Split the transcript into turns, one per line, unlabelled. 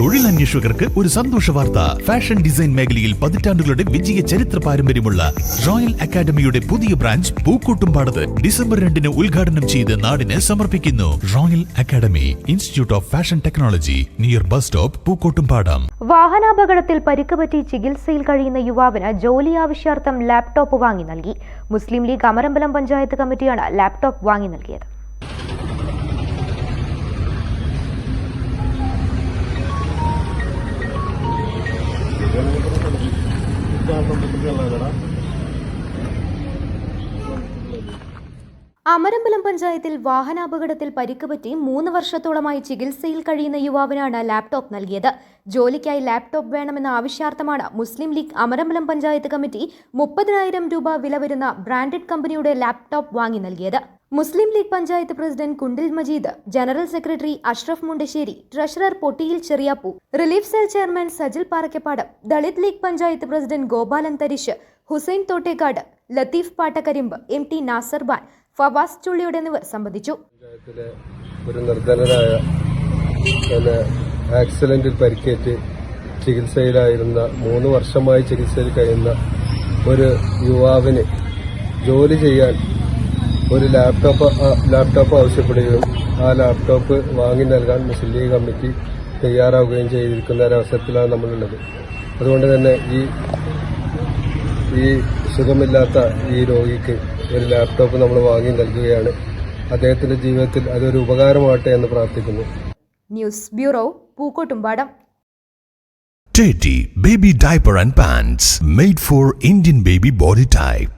തൊഴിലന്വേഷകർക്ക് ഒരു സന്തോഷ വാർത്ത. ഫാഷൻ ഡിസൈൻ മേഖലയിൽ പതിറ്റാണ്ടുകളുടെ വിജയ ചരിത്ര പാരമ്പര്യമുള്ള റോയൽ അക്കാദമിയുടെ പുതിയ ബ്രാഞ്ച് പൂക്കോട്ടുംപാടത്ത് ഡിസംബർ രണ്ടിന് ഉദ്ഘാടനം ചെയ്ത് നാടിന് സമർപ്പിക്കുന്നു. Royal academy institute of fashion technology near bus stop Pookkottumpadam.
വാഹനാപകടത്തിൽ പരിക്ക് പറ്റി ചികിത്സയിൽ കഴിയുന്ന യുവാവിന് ജോലി ആവശ്യാർത്ഥം ലാപ്ടോപ്പ് വാങ്ങി നൽകി. മുസ്ലിം ലീഗ് അമരമ്പലം പഞ്ചായത്ത് കമ്മിറ്റിയാണ് ലാപ്ടോപ്പ് വാങ്ങി നൽകിയത്. അമരമ്പലം പഞ്ചായത്തിൽ വാഹനാപകടത്തിൽ പരിക്ക് പറ്റി മൂന്ന് വർഷത്തോളമായി ചികിത്സയിൽ കഴിയുന്ന യുവാവിനാണ് ലാപ്ടോപ്പ് നൽകിയത്. ജോലിക്കായി ലാപ്ടോപ്പ് വേണമെന്ന ആവശ്യാർത്ഥമാണ് മുസ്ലിം ലീഗ് അമരമ്പലം പഞ്ചായത്ത് കമ്മിറ്റി മുപ്പതിനായിരം രൂപ വില വരുന്ന ബ്രാൻഡഡ് കമ്പനിയുടെ ലാപ്ടോപ്പ് വാങ്ങി നൽകിയത്. Muslim League panchayat president Kundil Majeed general secretary Ashraf Mundassery treasurer Pottiyil Cheriyappu relief cell chairman Sajil Parakkappadam Dalit League panchayat president Gopalan Tharish Hussain Thottekkad Latheef Pattakkarimbu M T Nasar ban Fawaz ചുള്ളിയുടെ എന്നിവർ സംബന്ധിച്ചു.
ഒരു ആക്സിഡന്റിൽ പരിക്കേറ്റ് ചികിത്സയിലായിരുന്ന മൂന്ന് വർഷമായി ചികിത്സയിൽ കഴിയുന്ന ഒരു യുവാവിന് ജോലി ചെയ്യാൻ ഒരു ലാപ്ടോപ്പ് ലാപ്ടോപ്പ് ആവശ്യപ്പെടുകയും ആ ലാപ്ടോപ്പ് വാങ്ങി നൽകാൻ മുസ്ലിം ലീഗ് കമ്മിറ്റി തയ്യാറാവുകയും ചെയ്തിരിക്കുന്ന ഒരവസരത്തിലാണ് നമ്മളുള്ളത്. അതുകൊണ്ട് തന്നെ ഈ ഈ സുഖമില്ലാത്ത ഈ രോഗിക്ക് ഒരു ലാപ്ടോപ്പ് നമ്മൾ വാങ്ങി നൽകുകയാണ്. അദ്ദേഹത്തിന്റെ ജീവിതത്തിൽ അതൊരു ഉപകാരമാകട്ടെ എന്ന് പ്രാർത്ഥിക്കുന്നു.
News bureau Pookkottumpadam.
Teddy Baby Diaper and Pants made for Indian baby body type.